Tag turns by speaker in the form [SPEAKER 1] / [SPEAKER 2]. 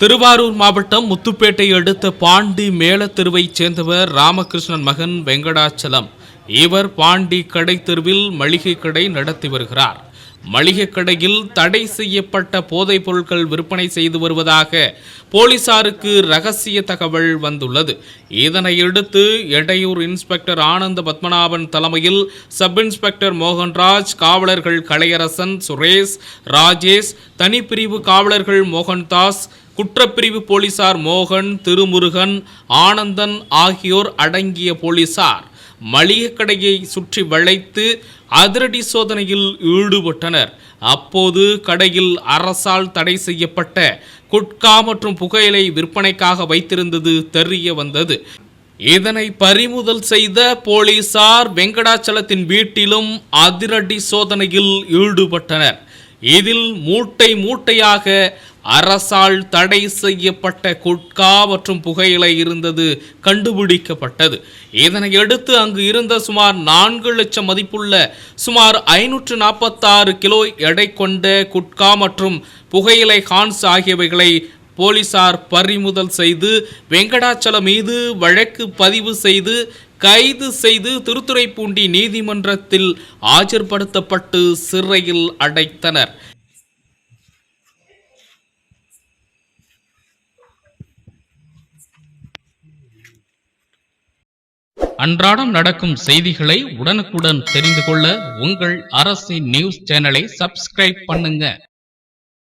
[SPEAKER 1] திருவாரூர் மாவட்டம் முத்துப்பேட்டை அடுத்த பாண்டி மேலத்தெருவைச் சேர்ந்தவர் ராமகிருஷ்ணன் மகன் வெங்கடாச்சலம். இவர் பாண்டி கடை தெருவில் மளிகை கடை நடத்தி வருகிறார். மளிகை கடையில் தடை செய்யப்பட்ட போதைப் பொருட்கள் விற்பனை செய்து வருவதாக போலீசாருக்கு ரகசிய தகவல் வந்துள்ளது. இதனையடுத்து எடையூர் இன்ஸ்பெக்டர் ஆனந்த பத்மநாபன் தலைமையில் சப் இன்ஸ்பெக்டர் மோகன்ராஜ் காவலர்கள் கலையரசன் சுரேஷ் ராஜேஷ் தனிப்பிரிவு காவலர்கள் மோகன்தாஸ் குற்றப்பிரிவு போலீசார் மோகன் திருமுருகன் ஆனந்தன் ஆகியோர் அடங்கிய போலீசார் மளிகை கடையை சுற்றி வளைத்து அதிரடி சோதனையில் ஈடுபட்டனர். அப்போது கடையில் அரசால் தடை செய்யப்பட்ட குட்கா மற்றும் புகையிலை விற்பனைக்காக வைத்திருந்தது தெரிய வந்தது. இதனை பறிமுதல் செய்த போலீசார் வெங்கடாச்சலத்தின் வீட்டிலும் அதிரடி சோதனையில் ஈடுபட்டனர். இதில் மூட்டை மூட்டையாக அரசால் தடை செய்யப்பட்ட குட்கா மற்றும் புகையிலை இருந்தது கண்டுபிடிக்கப்பட்டது. இதனையடுத்து அங்கு இருந்த சுமார் நான்கு லட்சம் மதிப்புள்ள சுமார் ஐநூற்று நாற்பத்தாறு கிலோ எடை கொண்ட குட்கா மற்றும் புகையிலை ஹான்ஸ் ஆகியவைகளை போலீசார் பறிமுதல் செய்து வெங்கடாச்சலம் மீது வழக்கு பதிவு செய்து கைது செய்து திருத்துறைப்பூண்டி நீதிமன்றத்தில் ஆஜர்படுத்தப்பட்டு சிறையில் அடைத்தனர். அன்றாடம் நடக்கும் செய்திகளை உடனுக்குடன் தெரிந்து கொள்ள உங்கள் அரசின் நியூஸ் சேனலை சப்ஸ்கிரைப் பண்ணுங்க.